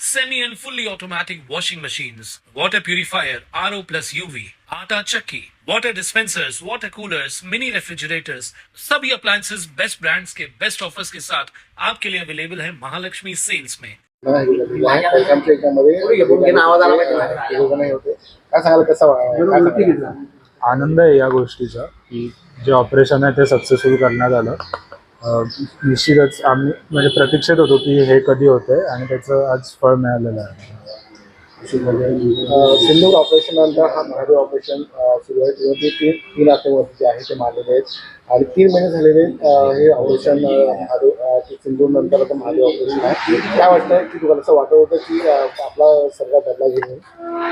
semi and fully automatic washing machines, water purifier, RO plus UV, आटा चक्की, water dispensers, water coolers, mini refrigerators, सभी appliances. Best brands के best offers के साथ आपके लिए अवेलेबल है महालक्ष्मी सेल्स में? आनंद आहे या गोष्टीचा की जे ऑपरेशन आहे ते सक्सेसफुल करण्यात आलं निश्चितच आम्ही म्हणजे प्रतीक्षेत होतो की हे कधी होते आणि त्याचं आज फळ मिळालेलं आहे. अं, सिंदूर ऑपरेशन हा महादेव ऑपरेशन सुरू आहे. तेव्हा ते तीन तीन आठवडे जे आहे ते मारलेले आहेत. आणि तीन महिने झालेले हे ऑपरेशन अं, महादेव नंतर आता महादेव ऑपरेशन आहे. काय वाटतं की तुम्हाला असं वाटत होतं की आपला सरकार बदला घेऊन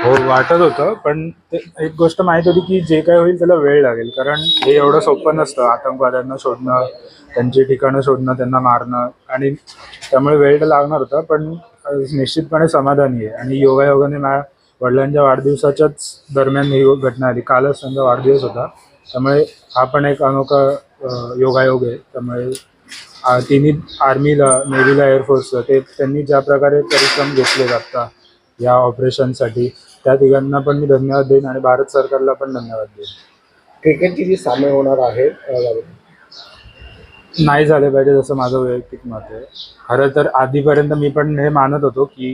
हो वाटत होतं पण ते एक गोष्ट माहीत होती की जे काय होईल त्याला वेळ लागेल. कारण हे एवढं सोपं नसतं आतंकवाद्यांना शोधणं त्यांची ठिकाणं शोधणं त्यांना मारणं. आणि त्यामुळे वेळ तर लागणार होता पण निश्चितपणे समाधानी आहे. आणि योगायोगाने माझ्या वडिलांच्या वाढदिवसाच्याच दरम्यान ही घटना आली. कालच त्यांचा वाढदिवस होता. त्यामुळे हा पण एक अनोखा योगायोग आहे. त्यामुळे आ- तिन्ही आर्मीला नेव्हीला एअरफोर्सला ते त्यांनी ज्या प्रकारे परिश्रम घेतले आत्ता या ऑपरेशनसाठी त्या तिघांना पण मी धन्यवाद देईन आणि भारत सरकारला पण धन्यवाद देईन. क्रिकेटची जी सामने होणार आहे नाही झाले पाहिजे जसं माझं वैयक्तिक मत आहे. खरं तर आधीपर्यंत मी पण हे मानत होतो की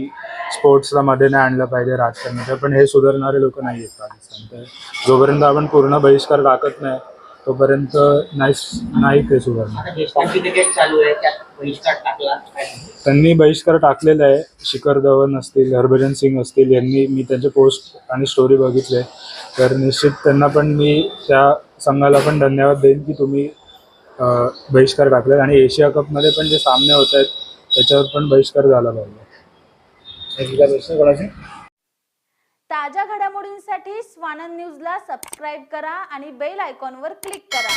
स्पोर्ट्सला मध्ये नाही आणलं पाहिजे राजकारणाच्या पण हे सुधारणारे लोक नाही आहेत पाकिस्तान तर जोपर्यंत आपण पूर्ण बहिष्कार टाकत नाही तोपर्यंत नाही नाही ते सुधारणार? त्यांनी बहिष्कार टाकलेला आहे. शिखर धवन असतील हरभजन सिंग असतील यांनी मी त्यांचे पोस्ट आणि स्टोरी बघितले. तर निश्चित त्यांना पण मी त्या संघाला पण धन्यवाद देईन की तुम्ही बहिष्कार टाकले आणि एशिया कपमध्ये पण जे सामने होत आहेत त्याच्यावर पण बहिष्कार झाला पाहिजे. ताज्या घडामोडींसाठी स्वानंद न्यूजला सबस्क्राईब करा आणि बेल आयकॉनवर क्लिक करा.